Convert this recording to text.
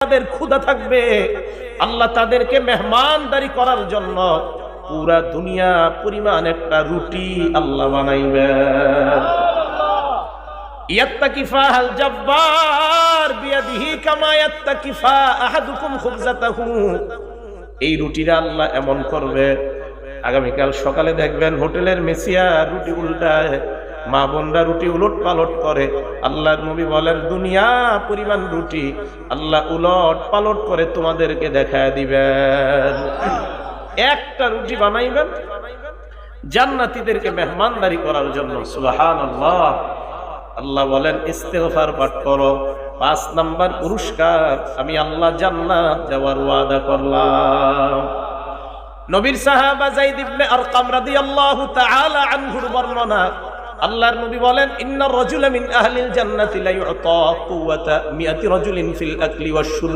তাদের ক্ষুধা থাকবে। আল্লাহ তাদেরকে মেহমানদারি করার জন্য পুরা দুনিয়া পরিমাণ একটা রুটি আল্লাহ ইয়াত্তাকিফা এই রুটিরা আল্লাহ এমন করবে। আগামীকাল সকালে দেখবেন হোটেলের মেসিয়া রুটি উল্টায় মা বোনরা রুটি উলট পালট করে। আল্লাহর নবী বলেন, দুনিয়া পরিমাণ রুটি, আল্লাহ উলট পালট করে তোমাদেরকে দেখা দিবেন। একটা রুটি বানাইবেন, জান্নাতীদেরকে মেহমানদারি করার জন্য। সুবাহান আল্লাহ আল্লাহ বলেন, ইস্তেগফার পাঠ করো। পাঁচ নাম্বার পুরস্কার, আমি আল্লাহ জান্নাত দেওয়ার ওয়াদা করলাম। নবীর সাহাবা যাইদ ইবনে আরকাম রাদিয়াল্লাহু তাআলা আনহুর বর্ণনা আল্লাহর নবী বলেন ইন্নার রাজুলা মিন আহলিল জান্নাতি লা ইউতা কুওয়াতা মিয়াতি রাজুলিন ফিল আকলি ওয়াশ